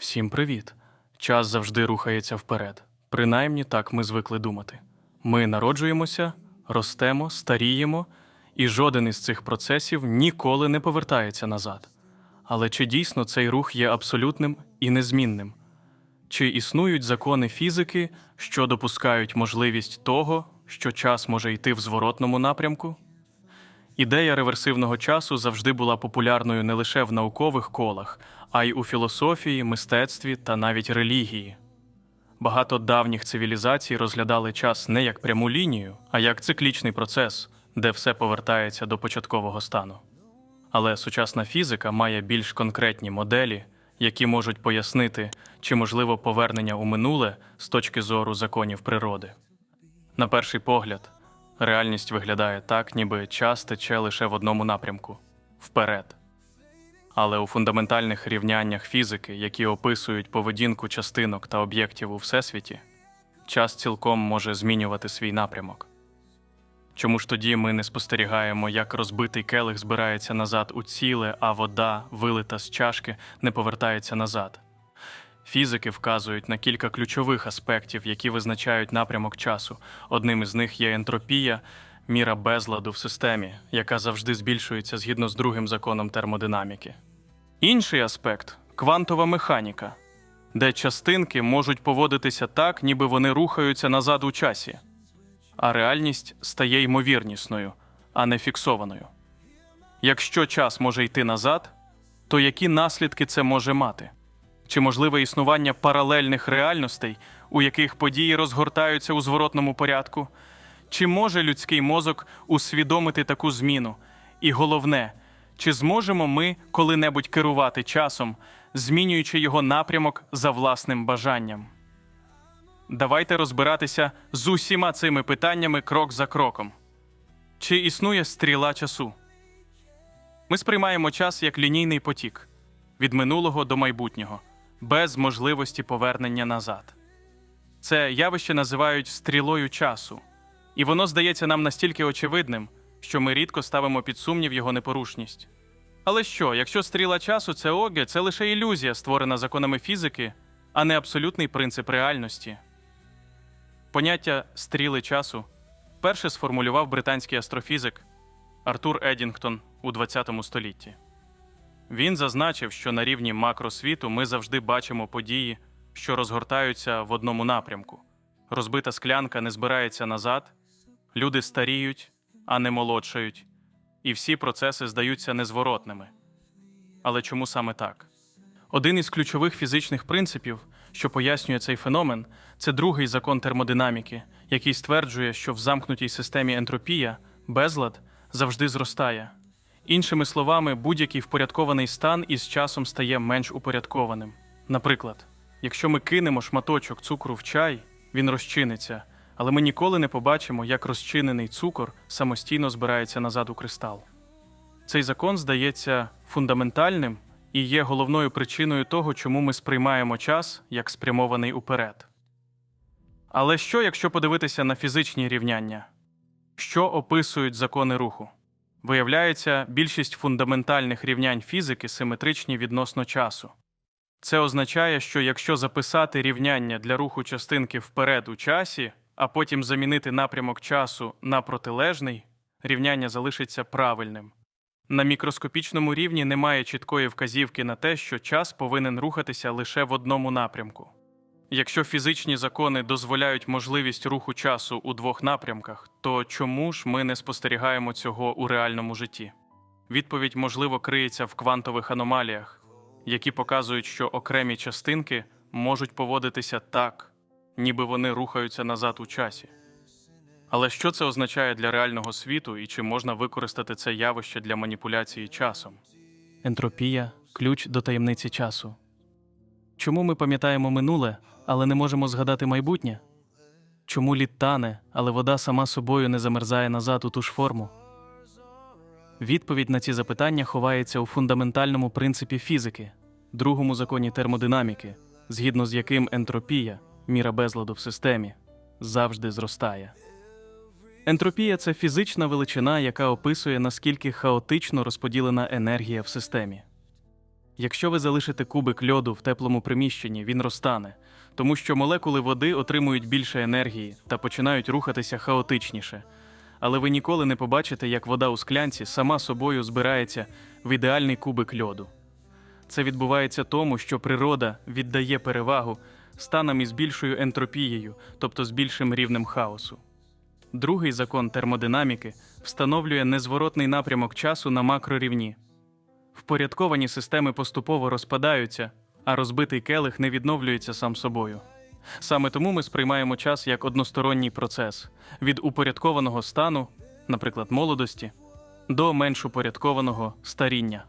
Всім привіт! Час завжди рухається вперед. Принаймні так ми звикли думати. Ми народжуємося, ростемо, старіємо, і жоден із цих процесів ніколи не повертається назад. Але чи дійсно цей рух є абсолютним і незмінним? Чи існують закони фізики, що допускають можливість того, що час може йти в зворотному напрямку? Ідея реверсивного часу завжди була популярною не лише в наукових колах, а й у філософії, мистецтві та навіть релігії. Багато давніх цивілізацій розглядали час не як пряму лінію, а як циклічний процес, де все повертається до початкового стану. Але сучасна фізика має більш конкретні моделі, які можуть пояснити, чи можливо повернення у минуле з точки зору законів природи. На перший погляд, реальність виглядає так, ніби час тече лише в одному напрямку вперед. Але у фундаментальних рівняннях фізики, які описують поведінку частинок та об'єктів у всесвіті, час цілком може змінювати свій напрямок. Чому ж тоді ми не спостерігаємо, як розбитий келих збирається назад у ціле, а вода, вилита з чашки, не повертається назад? Фізики вказують на кілька ключових аспектів, які визначають напрямок часу. Одним із них є ентропія, міра безладу в системі, яка завжди збільшується згідно з другим законом термодинаміки. Інший аспект квантова механіка, де частинки можуть поводитися так, ніби вони рухаються назад у часі, а реальність стає ймовірнісною, а не фіксованою. Якщо час може йти назад, то які наслідки це може мати? Чи можливе існування паралельних реальностей, у яких події розгортаються у зворотному порядку? Чи може людський мозок усвідомити таку зміну? І головне, чи зможемо ми коли-небудь керувати часом, змінюючи його напрямок за власним бажанням? Давайте розбиратися з усіма цими питаннями крок за кроком. Чи існує стріла часу? Ми сприймаємо час як лінійний потік від минулого до майбутнього, без можливості повернення назад. Це явище називають стрілою часу, і воно здається нам настільки очевидним, що ми рідко ставимо під сумнів його непорушність. Але що, якщо стріла часу це оге, це лише ілюзія, створена законами фізики, а не абсолютний принцип реальності. Поняття стріли часу вперше сформулював британський астрофізик Артур Едінгтон у ХХ столітті. Він зазначив, що на рівні макросвіту ми завжди бачимо події, що розгортаються в одному напрямку. Розбита склянка не збирається назад, люди старіють, а не молодшають, і всі процеси здаються незворотними. Але чому саме так? Один із ключових фізичних принципів, що пояснює цей феномен, це другий закон термодинаміки, який стверджує, що в замкнутій системі ентропія безлад завжди зростає. Іншими словами, будь-який впорядкований стан із часом стає менш упорядкованим. Наприклад, якщо ми кинемо шматочок цукру в чай, він розчиниться, але ми ніколи не побачимо, як розчинений цукор самостійно збирається назад у кристал. Цей закон здається фундаментальним і є головною причиною того, чому ми сприймаємо час як спрямований уперед. Але що, якщо подивитися на фізичні рівняння? Що описують закони руху? Виявляється, більшість фундаментальних рівнянь фізики симетричні відносно часу. Це означає, що якщо записати рівняння для руху частинки вперед у часі, а потім замінити напрямок часу на протилежний, рівняння залишиться правильним. На мікроскопічному рівні немає чіткої вказівки на те, що час повинен рухатися лише в одному напрямку. Якщо фізичні закони дозволяють можливість руху часу у двох напрямках, то чому ж ми не спостерігаємо цього у реальному житті? Відповідь, можливо, криється в квантових аномаліях, які показують, що окремі частинки можуть поводитися так, ніби вони рухаються назад у часі. Але що це означає для реального світу і чи можна використати це явище для маніпуляції часом? Ентропія ключ до таємниці часу. Чому ми пам'ятаємо минуле, але не можемо згадати майбутнє? Чому лід тане, але вода сама собою не замерзає назад у ту ж форму? Відповідь на ці запитання ховається у фундаментальному принципі фізики, другому законі термодинаміки, згідно з яким ентропія, міра безладу в системі, завжди зростає. Ентропія це фізична величина, яка описує, наскільки хаотично розподілена енергія в системі. Якщо ви залишите кубик льоду в теплому приміщенні, він розтане, тому що молекули води отримують більше енергії та починають рухатися хаотичніше. Але ви ніколи не побачите, як вода у склянці сама собою збирається в ідеальний кубик льоду. Це відбувається тому, що природа віддає перевагу станам із більшою ентропією, тобто з більшим рівнем хаосу. Другий закон термодинаміки встановлює незворотний напрямок часу на макрорівні. Впорядковані системи поступово розпадаються, а розбитий келих не відновлюється сам собою. Саме тому ми сприймаємо час як односторонній процес від упорядкованого стану, наприклад, молодості, до менш упорядкованого старіння.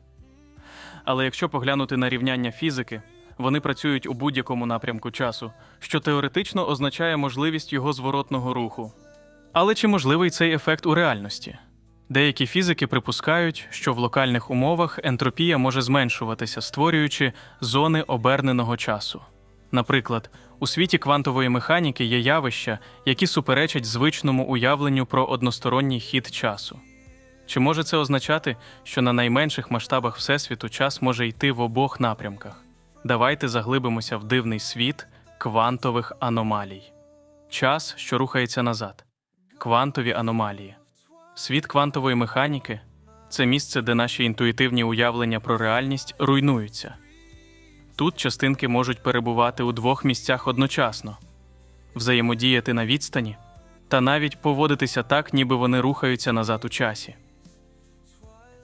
Але якщо поглянути на рівняння фізики, вони працюють у будь-якому напрямку часу, що теоретично означає можливість його зворотного руху. Але чи можливий цей ефект у реальності? Деякі фізики припускають, що в локальних умовах ентропія може зменшуватися, створюючи зони оберненого часу. Наприклад, у світі квантової механіки є явища, які суперечать звичному уявленню про односторонній хід часу. Чи може це означати, що на найменших масштабах Всесвіту час може йти в обох напрямках? Давайте заглибимося в дивний світ квантових аномалій. Час, що рухається назад. Квантові аномалії. Світ квантової механіки це місце, де наші інтуїтивні уявлення про реальність руйнуються. Тут частинки можуть перебувати у двох місцях одночасно, взаємодіяти на відстані та навіть поводитися так, ніби вони рухаються назад у часі.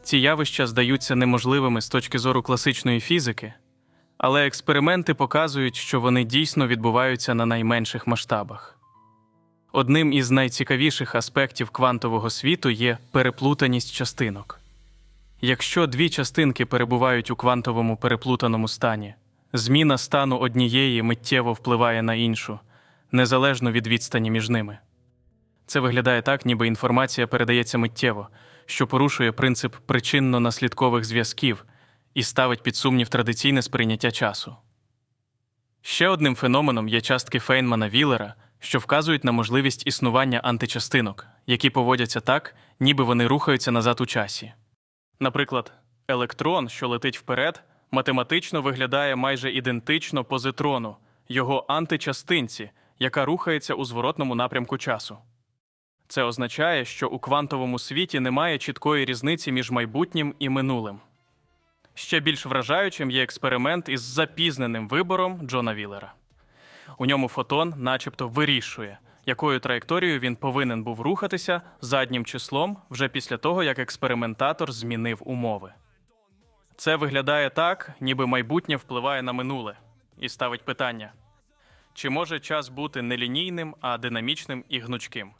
Ці явища здаються неможливими з точки зору класичної фізики, але експерименти показують, що вони дійсно відбуваються на найменших масштабах. Одним із найцікавіших аспектів квантового світу є переплутаність частинок. Якщо дві частинки перебувають у квантовому переплутаному стані, зміна стану однієї миттєво впливає на іншу, незалежно від відстані між ними. Це виглядає так, ніби інформація передається миттєво, що порушує принцип причинно-наслідкових зв'язків і ставить під сумнів традиційне сприйняття часу. Ще одним феноменом є частки Фейнмана Віллера, що вказують на можливість існування античастинок, які поводяться так, ніби вони рухаються назад у часі. Наприклад, електрон, що летить вперед, математично виглядає майже ідентично позитрону, його античастинці, яка рухається у зворотному напрямку часу. Це означає, що у квантовому світі немає чіткої різниці між майбутнім і минулим. Ще більш вражаючим є експеримент із запізненим вибором Джона Віллера. У ньому фотон, начебто, вирішує, якою траєкторією він повинен був рухатися заднім числом вже після того, як експериментатор змінив умови. Це виглядає так, ніби майбутнє впливає на минуле, і ставить питання: чи може час бути не лінійним, а динамічним і гнучким?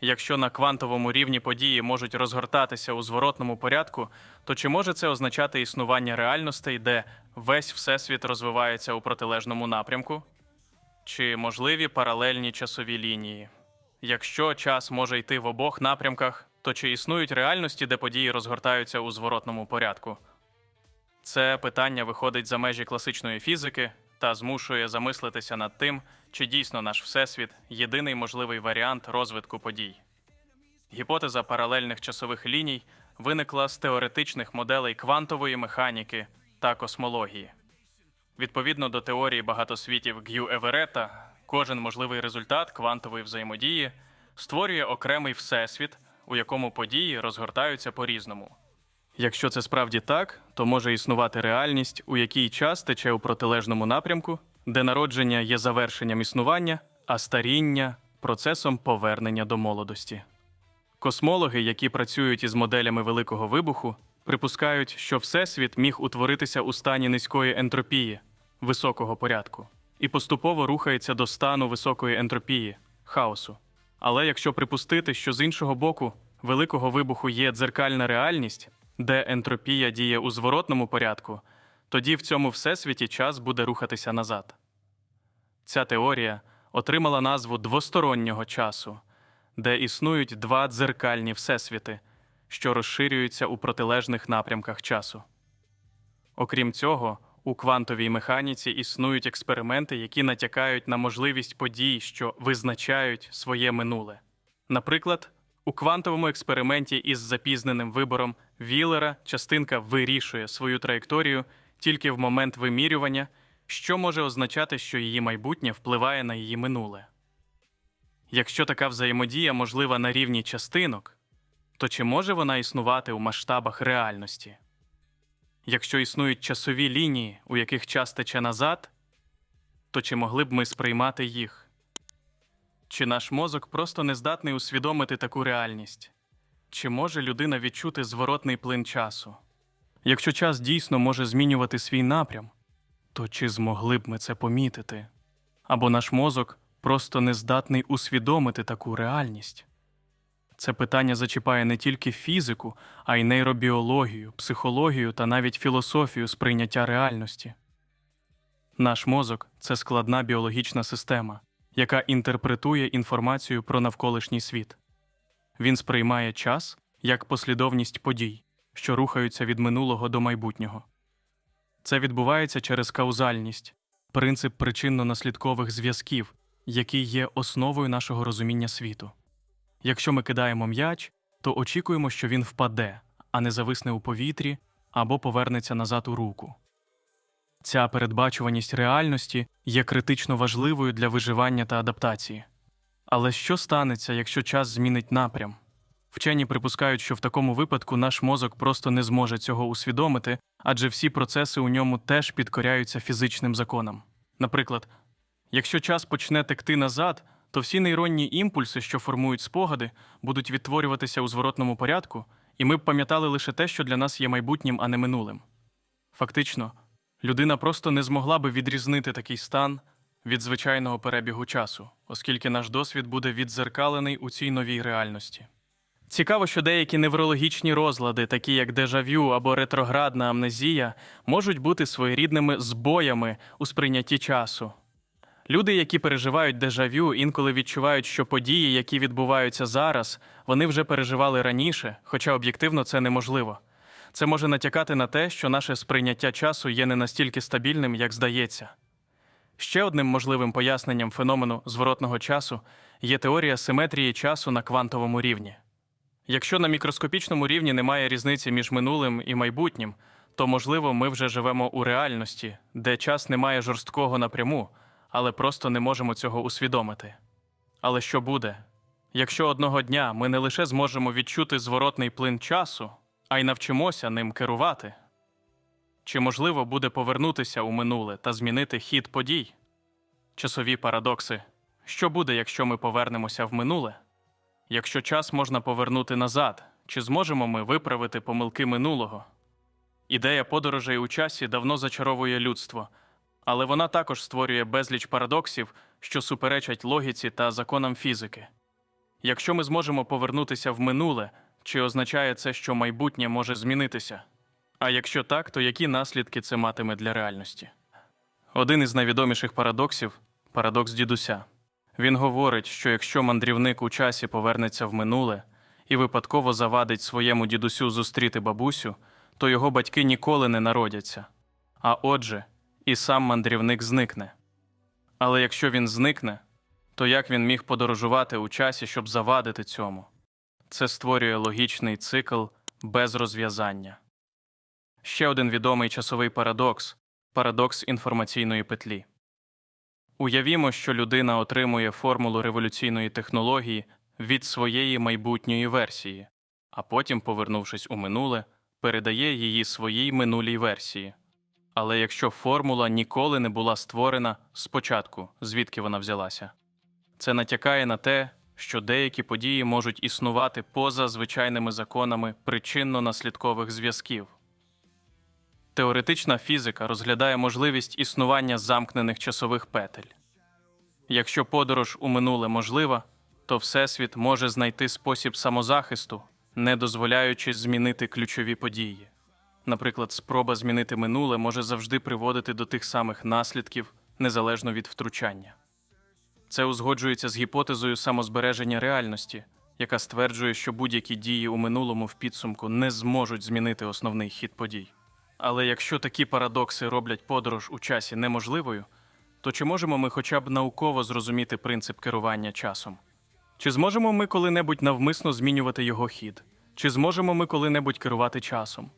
Якщо на квантовому рівні події можуть розгортатися у зворотному порядку, то чи може це означати існування реальностей, де весь всесвіт розвивається у протилежному напрямку? Чи можливі паралельні часові лінії? Якщо час може йти в обох напрямках, то чи існують реальності, де події розгортаються у зворотному порядку? Це питання виходить за межі класичної фізики та змушує замислитися над тим, чи дійсно наш всесвіт єдиний можливий варіант розвитку подій. Гіпотеза паралельних часових ліній виникла з теоретичних моделей квантової механіки та космології. Відповідно до теорії багатосвітів Г'ю Еверета, кожен можливий результат квантової взаємодії створює окремий всесвіт, у якому події розгортаються по-різному. Якщо це справді так, то може існувати реальність, у якій час тече у протилежному напрямку, де народження є завершенням існування, а старіння процесом повернення до молодості. Космологи, які працюють із моделями великого вибуху, припускають, що всесвіт міг утворитися у стані низької ентропії, високого порядку, і поступово рухається до стану високої ентропії, хаосу. Але якщо припустити, що з іншого боку великого вибуху є дзеркальна реальність, де ентропія діє у зворотному порядку, тоді в цьому всесвіті час буде рухатися назад. Ця теорія отримала назву двостороннього часу, де існують два дзеркальні всесвіти, що розширюються у протилежних напрямках часу. Окрім цього, у квантовій механіці існують експерименти, які натякають на можливість подій, що визначають своє минуле. Наприклад, у квантовому експерименті із запізненим вибором Віллера частинка вирішує свою траєкторію тільки в момент вимірювання, що може означати, що її майбутнє впливає на її минуле. Якщо така взаємодія можлива на рівні частинок, то чи може вона існувати у масштабах реальності? Якщо існують часові лінії, у яких час тече назад, то чи могли б ми сприймати їх? Чи наш мозок просто не здатний усвідомити таку реальність? Чи може людина відчути зворотний плин часу? Якщо час дійсно може змінювати свій напрям, то чи змогли б ми це помітити? Або наш мозок просто не здатний усвідомити таку реальність? Це питання зачіпає не тільки фізику, а й нейробіологію, психологію та навіть філософію сприйняття реальності. Наш мозок це складна біологічна система, яка інтерпретує інформацію про навколишній світ. Він сприймає час як послідовність подій, що рухаються від минулого до майбутнього. Це відбувається через каузальність, принцип причинно-наслідкових зв'язків, який є основою нашого розуміння світу. Якщо ми кидаємо м'яч, то очікуємо, що він впаде, а не зависне у повітрі або повернеться назад у руку. Ця передбачуваність реальності є критично важливою для виживання та адаптації. Але що станеться, якщо час змінить напрям? Вчені припускають, що в такому випадку наш мозок просто не зможе цього усвідомити, адже всі процеси у ньому теж підкоряються фізичним законам. Наприклад, якщо час почне текти назад, то всі нейронні імпульси, що формують спогади, будуть відтворюватися у зворотному порядку, і ми б пам'ятали лише те, що для нас є майбутнім, а не минулим. Фактично, людина просто не змогла би відрізнити такий стан від звичайного перебігу часу, оскільки наш досвід буде віддзеркалений у цій новій реальності. Цікаво, що деякі неврологічні розлади, такі як дежавю або ретроградна амнезія, можуть бути своєрідними збоями у сприйнятті часу. Люди, які переживають дежавю, інколи відчувають, що події, які відбуваються зараз, вони вже переживали раніше, хоча об'єктивно це неможливо. Це може натякати на те, що наше сприйняття часу є не настільки стабільним, як здається. Ще одним можливим поясненням феномену зворотного часу є теорія симетрії часу на квантовому рівні. Якщо на мікроскопічному рівні немає різниці між минулим і майбутнім, то можливо ми вже живемо у реальності, де час не має жорсткого напряму, але просто не можемо цього усвідомити. Але що буде, якщо одного дня ми не лише зможемо відчути зворотний плин часу, а й навчимося ним керувати? Чи можливо буде повернутися у минуле та змінити хід подій? Часові парадокси. Що буде, якщо ми повернемося в минуле? Якщо час можна повернути назад, чи зможемо ми виправити помилки минулого? Ідея подорожей у часі давно зачаровує людство, але вона також створює безліч парадоксів, що суперечать логіці та законам фізики. Якщо ми зможемо повернутися в минуле, чи означає це, що майбутнє може змінитися? А якщо так, то які наслідки це матиме для реальності? Один із найвідоміших парадоксів парадокс дідуся. Він говорить, що якщо мандрівник у часі повернеться в минуле і випадково завадить своєму дідусю зустріти бабусю, то його батьки ніколи не народяться. А отже, і сам мандрівник зникне. Але якщо він зникне, то як він міг подорожувати у часі, щоб завадити цьому? Це створює логічний цикл без розв'язання. Ще один відомий часовий парадокс парадокс інформаційної петлі. Уявімо, що людина отримує формулу революційної технології від своєї майбутньої версії, а потім, повернувшись у минуле, передає її своїй минулій версії. Але якщо формула ніколи не була створена спочатку, звідки вона взялася, це натякає на те, що деякі події можуть існувати поза звичайними законами причинно-наслідкових зв'язків. Теоретична фізика розглядає можливість існування замкнених часових петель. Якщо подорож у минуле можлива, то Всесвіт може знайти спосіб самозахисту, не дозволяючи змінити ключові події. Наприклад, спроба змінити минуле може завжди приводити до тих самих наслідків незалежно від втручання. Це узгоджується з гіпотезою самозбереження реальності, яка стверджує, що будь-які дії у минулому в підсумку не зможуть змінити основний хід подій. Але якщо такі парадокси роблять подорож у часі неможливою, то чи можемо ми хоча б науково зрозуміти принцип керування часом? Чи зможемо ми коли-небудь навмисно змінювати його хід? Чи зможемо ми коли-небудь керувати часом?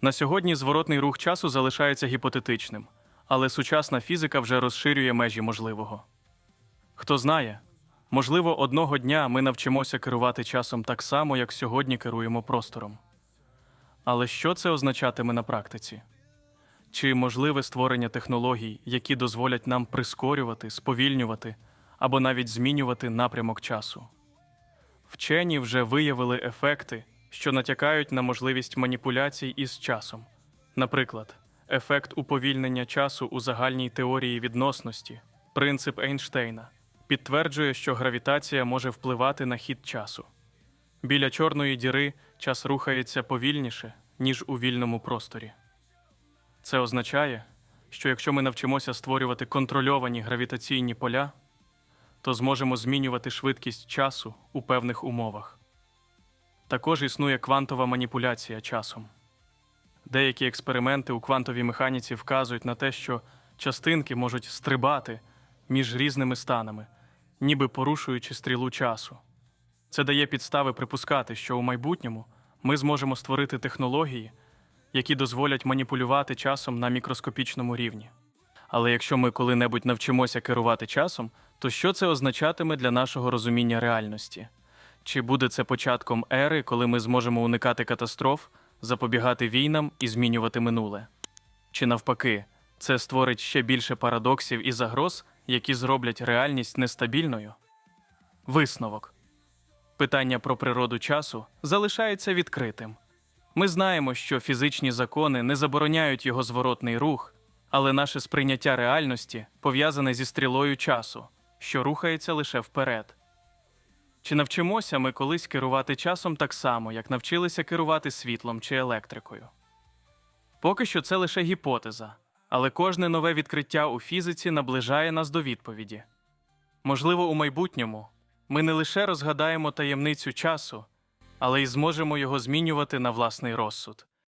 На сьогодні зворотний рух часу залишається гіпотетичним, але сучасна фізика вже розширює межі можливого. Хто знає, можливо, одного дня ми навчимося керувати часом так само, як сьогодні керуємо простором. Але що це означатиме на практиці? Чи можливе створення технологій, які дозволять нам прискорювати, сповільнювати або навіть змінювати напрямок часу? Вчені вже виявили ефекти, що натякають на можливість маніпуляцій із часом. Наприклад, ефект уповільнення часу у загальній теорії відносності, принцип Ейнштейна, підтверджує, що гравітація може впливати на хід часу. Біля чорної діри час рухається повільніше, ніж у вільному просторі. Це означає, що якщо ми навчимося створювати контрольовані гравітаційні поля, то зможемо змінювати швидкість часу у певних умовах. Також існує квантова маніпуляція часом. Деякі експерименти у квантовій механіці вказують на те, що частинки можуть стрибати між різними станами, ніби порушуючи стрілу часу. Це дає підстави припускати, що у майбутньому ми зможемо створити технології, які дозволять маніпулювати часом на мікроскопічному рівні. Але якщо ми коли-небудь навчимося керувати часом, то що це означатиме для нашого розуміння реальності? Чи буде це початком ери, коли ми зможемо уникати катастроф, запобігати війнам і змінювати минуле? Чи навпаки, це створить ще більше парадоксів і загроз, які зроблять реальність нестабільною? Висновок питання про природу часу залишається відкритим. Ми знаємо, що фізичні закони не забороняють його зворотний рух, але наше сприйняття реальності пов'язане зі стрілою часу, що рухається лише вперед. Чи навчимося ми колись керувати часом так само, як навчилися керувати світлом чи електрикою? Поки що це лише гіпотеза, але кожне нове відкриття у фізиці наближає нас до відповіді. Можливо, у майбутньому ми не лише розгадаємо таємницю часу, але й зможемо його змінювати на власний розсуд.